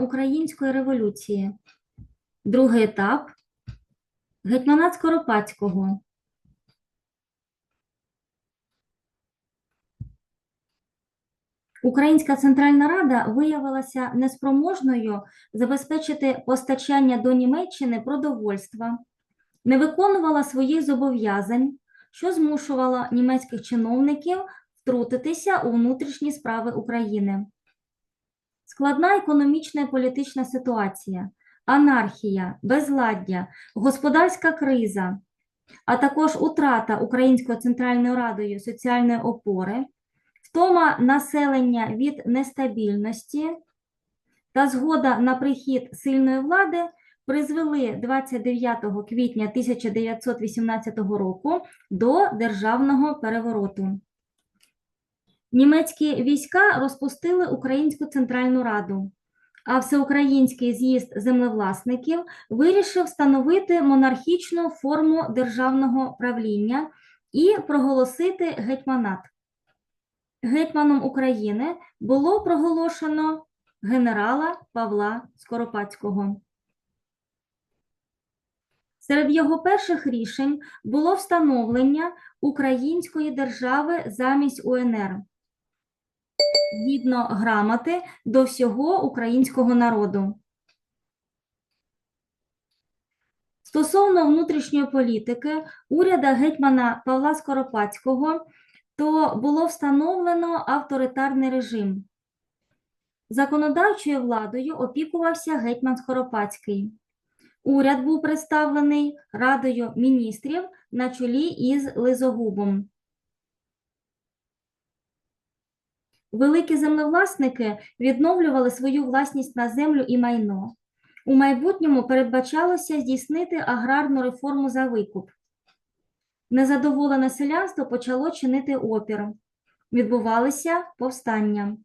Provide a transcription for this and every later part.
української революції. Другий етап гетьманат Скоропадського. Українська Центральна Рада виявилася неспроможною забезпечити постачання до Німеччини продовольства, не виконувала своїх зобов'язань, що змушувало німецьких чиновників втрутитися у внутрішні справи України. Складна економічна і політична ситуація, анархія, безладдя, господарська криза, а також утрата Українською Центральною Радою соціальної опори, втома населення від нестабільності та згода на прихід сильної влади призвели 29 квітня 1918 року до державного перевороту. Німецькі війська розпустили Українську Центральну Раду, а Всеукраїнський з'їзд землевласників вирішив встановити монархічну форму державного правління і проголосити гетьманат. Гетьманом України було проголошено генерала Павла Скоропадського. Серед його перших рішень було встановлення української держави замість УНР згідно грамоти до всього українського народу. Стосовно внутрішньої політики уряда гетьмана Павла Скоропадського, то було встановлено авторитарний режим. Законодавчою владою опікувався гетьман Скоропадський. Уряд був представлений Радою міністрів на чолі із Лизогубом. Великі землевласники відновлювали свою власність на землю і майно. У майбутньому передбачалося здійснити аграрну реформу за викуп. Незадоволене селянство почало чинити опір. Відбувалися повстання.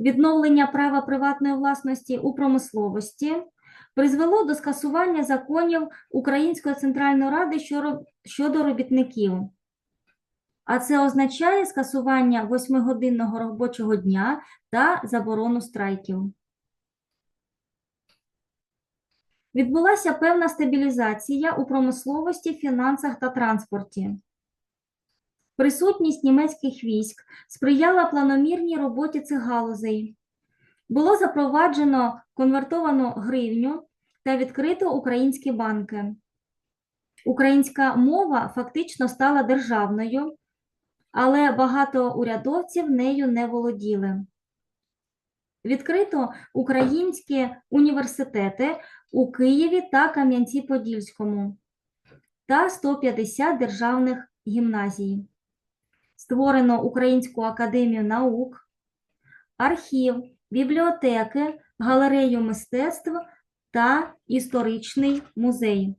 Відновлення права приватної власності у промисловості призвело до скасування законів Української Центральної Ради щодо робітників. А це означає скасування восьмигодинного робочого дня та заборону страйків. Відбулася певна стабілізація у промисловості, фінансах та транспорті. Присутність німецьких військ сприяла планомірній роботі цих галузей. Було запроваджено конвертовану гривню та відкрито українські банки. Українська мова фактично стала державною, але багато урядовців нею не володіли. Відкрито українські університети у Києві та Кам'янці-Подільському та 150 державних гімназій. Створено Українську академію наук, архів, бібліотеки, галерею мистецтв та історичний музей.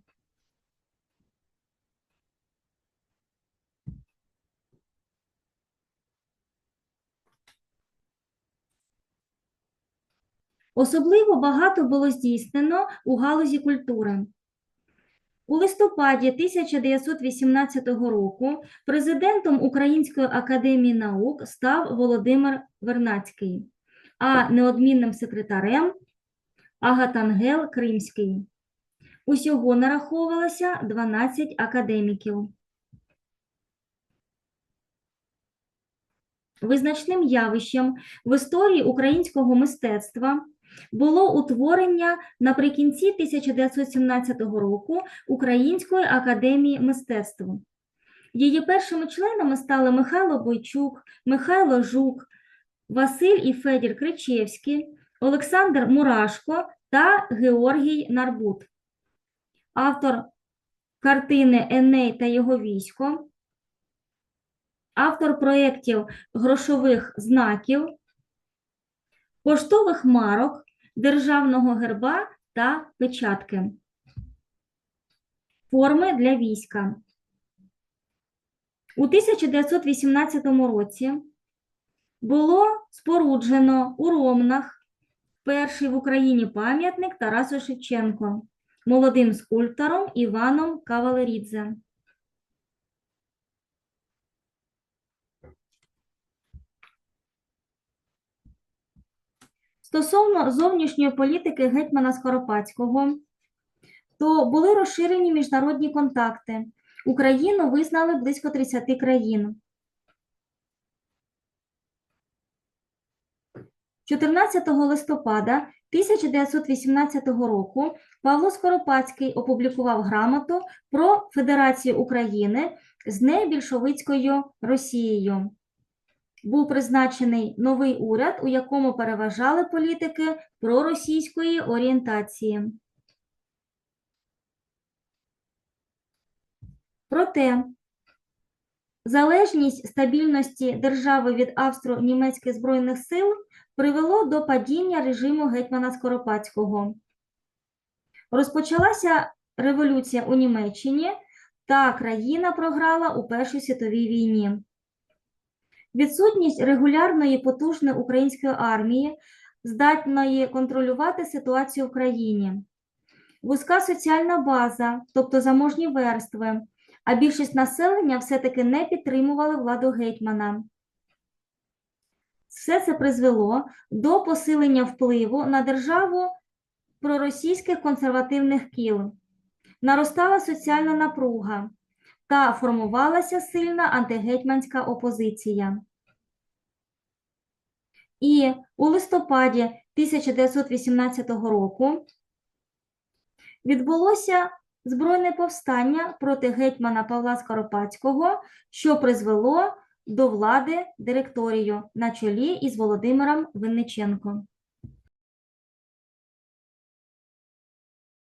Особливо багато було здійснено у галузі культури. У листопаді 1918 року президентом Української академії наук став Володимир Вернацький, а неодмінним секретарем Агатангел Кримський. Усього нараховувалося 12 академіків. Визначним явищем в історії українського мистецтва було утворення наприкінці 1917 року Української академії мистецтв. Її першими членами стали Михайло Бойчук, Михайло Жук, Василь і Федір Кричевські, Олександр Мурашко та Георгій Нарбут. Автор картини Еней та його військо, автор проєктів грошових знаків, поштових марок, державного герба та печатки. Форми для війська. У 1918 році було споруджено у Ромнах перший в Україні пам'ятник Тарасу Шевченко молодим скульптором Іваном Кавалерідзе. Стосовно зовнішньої політики гетьмана Скоропадського, то були розширені міжнародні контакти. Україну визнали близько 30 країн. 14 листопада 1918 року Павло Скоропадський опублікував грамоту про Федерацію України з небільшовицькою Росією. Був призначений новий уряд, у якому переважали політики проросійської орієнтації. Проте залежність стабільності держави від австро-німецьких збройних сил привело до падіння режиму гетьмана Скоропадського. Розпочалася революція у Німеччині, та країна програла у Першій світовій війні. Відсутність регулярної потужної української армії, здатної контролювати ситуацію в країні, вузька соціальна база, тобто заможні верстви, а більшість населення все-таки не підтримували владу гетьмана. Все це призвело до посилення впливу на державу проросійських консервативних кіл. Наростала соціальна напруга та формувалася сильна антигетьманська опозиція. І у листопаді 1918 року відбулося збройне повстання проти гетьмана Павла Скоропадського, що призвело до влади директорію на чолі із Володимиром Винниченком.